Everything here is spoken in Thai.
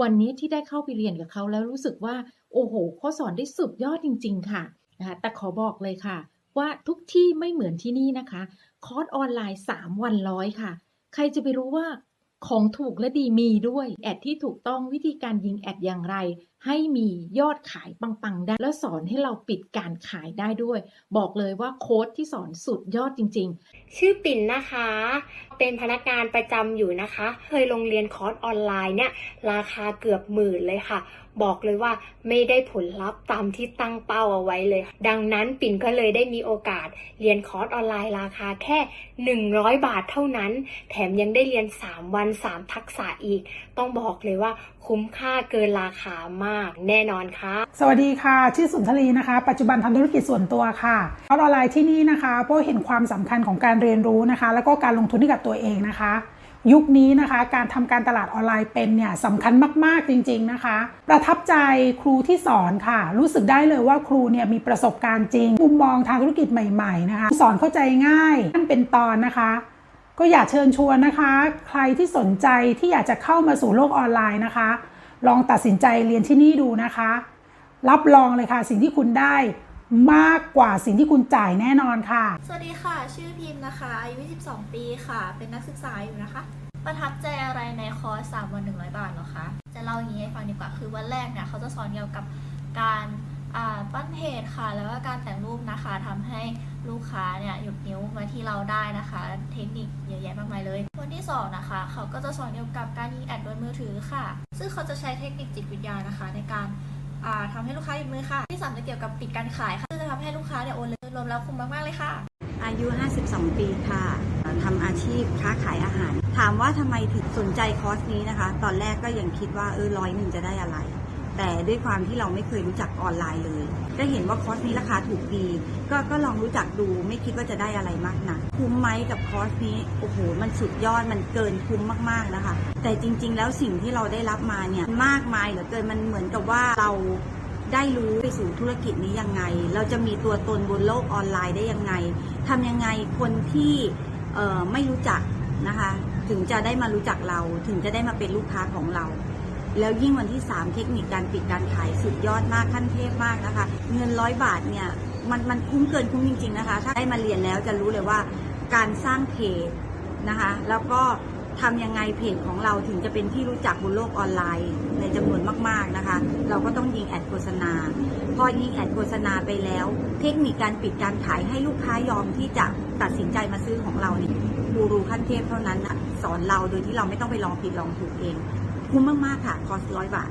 วันนี้ที่ได้เข้าไปเรียนกับเขาแล้วรู้สึกว่า โอ้โหเขาสอนได้สุดยอดจริง ๆ ค่ะนะคะแต่ขอบอกเลยค่ะ ว่าทุกที่ไม่เหมือนที่นี่นะคะ คอร์สออนไลน์ 3 วันร้อยค่ะ ใครจะไปรู้ว่าของถูกและดีมีด้วย แอดที่ถูกต้องวิธีการยิงแอดอย่างไร ให้มียอดขายปังๆได้ แล้วสอนให้เราปิดการขายได้ด้วย บอกเลยว่าโค้ดที่สอนสุดยอดจริง ๆ ชื่อปิ่นนะคะ เป็นพนักงานประจำอยู่นะคะ เคยลงเรียนคอร์สออนไลน์เนี่ย ราคาเกือบหมื่นเลยค่ะ บอกเลยว่าไม่ได้ผลลัพธ์ตามที่ตั้งเป้าเอาไว้เลย ดังนั้นปิ่นก็เลยได้มีโอกาสเรียนคอร์สออนไลน์ราคาแค่ 100 บาทเท่านั้น แถมยังได้เรียน 3 วัน 3 ทักษะอีก ต้องบอกเลยว่าคุ้มค่าเกินราคามากแน่นอนค่ะ สวัสดีค่ะ ชื่อสุนทรีนะคะ ปัจจุบันทำธุรกิจส่วนตัวค่ะอร์สออนไลน์ที่นี่นะคะเพราะเห็นความสำคัญของการเรียนรู้นะคะ แล้วก็การลงทุนให้กับตัวเองนะคะ ยุคนี้นะคะ การทำการตลาดออนไลน์เป็นเนี่ยสำคัญมาก ๆ จริง ๆ นะคะ ประทับใจครูที่สอนค่ะ รู้สึกได้เลยว่าครูเนี่ยมีประสบการณ์จริง มุมมองทางธุรกิจใหม่ ๆ นะคะ สอนเข้าใจง่ายขั้นเป็นตอนนะคะก็อยากเชิญชวนนะคะ ใครที่สนใจที่อยากจะเข้ามาสู่โลกออนไลน์นะคะ ลองตัดสินใจเรียนที่นี่ดูนะคะ รับรองเลยค่ะ สิ่งที่คุณได้มากกว่าสิ่งที่คุณจ่ายแน่นอนค่ะ สวัสดีค่ะ ชื่อพิมพ์นะคะ อายุ 22 ปีค่ะ เป็นนักศึกษาอยู่นะคะ ประทับใจอะไรในคอร์ส 3 วัน 100 บาทหรอคะ จะเล่าอย่างนี้ให้ฟังดีกว่า คือวันแรกเนี่ยเขาจะสอนเกี่ยวกับการ อ่าปั้นเพจค่ะ แล้วก็การแต่งรูปนะคะทำให้ลูกค้าเนี่ยหยุดนิ้วมาที่เราได้นะคะ เทคนิคเยอะแยะมากมายเลยวันที่สองนะคะเขาก็จะสอนเกี่ยวกับการยิงแอดบนมือถือค่ะ ซึ่งเขาจะใช้เทคนิคจิตวิทยานะคะ ในการอ่าทำให้ลูกค้าหยุดมือค่ะ ที่สามจะเกี่ยวกับปิดการขายค่ะซึ่งจะทำให้ลูกค้าเนี่ยโอนเลยรวมแล้วคุ้มมากๆเลยค่ะ อายุ 52 ปีค่ะทำอาชีพค้าขายอาหาร ถามว่าทำไมถึงสนใจคอร์สนี้นะคะ ตอนแรกก็ยังคิดว่าเออร้อยหนึ่งจะได้อะไร แต่ด้วยความที่เราไม่เคยรู้จักออนไลน์เลย ก็เห็นว่าคอร์สนี้ราคาถูกดี ก็ก็ลองรู้จักดูไม่คิดว่าจะได้อะไรมากนะคุ้มไหมกับคอร์สนี้โอ้โหมันสุดยอดมันเกินคุ้มมากๆนะคะ แต่จริง ๆ แล้วสิ่งที่เราได้รับมาเนี่ยมากมายเหลือเกินมันเหมือนกับว่าเราได้รู้ไปสู่ธุรกิจนี้ยังไง เราจะมีตัวตนบนโลกออนไลน์ได้ยังไงทำยังไงคนที่ไม่รู้จักนะคะ ถึงจะได้มารู้จักเรา ถึงจะได้มาเป็นลูกค้าของเรา แล้วยิ่งวันที่ 3 เทคนิคการปิดการขายสุดยอดมากขั้นเทพมากนะคะ เงินร้อยบาทเนี่ยมันมันคุ้มเกินคุ้มจริง ๆนะคะ ถ้าได้มาเรียนแล้วจะรู้เลยว่าการสร้างเพจนะคะ แล้วก็ทำยังไงเพจของเราถึงจะเป็นที่รู้จักบนโลกออนไลน์ในจำนวนมาก ๆนะคะ เราก็ต้องยิงแอดโฆษณา พอยิงแอดโฆษณาไปแล้ว เทคนิคการปิดการขายให้ลูกค้ายอมที่จะตัดสินใจมาซื้อของเราเนี่ยกูรูขั้นเทพเท่านั้นนะสอนเราโดยที่เราไม่ต้องไปลองผิดลองถูกเอง คุ้มมาก ๆ ค่ะ คอสร้อยบาท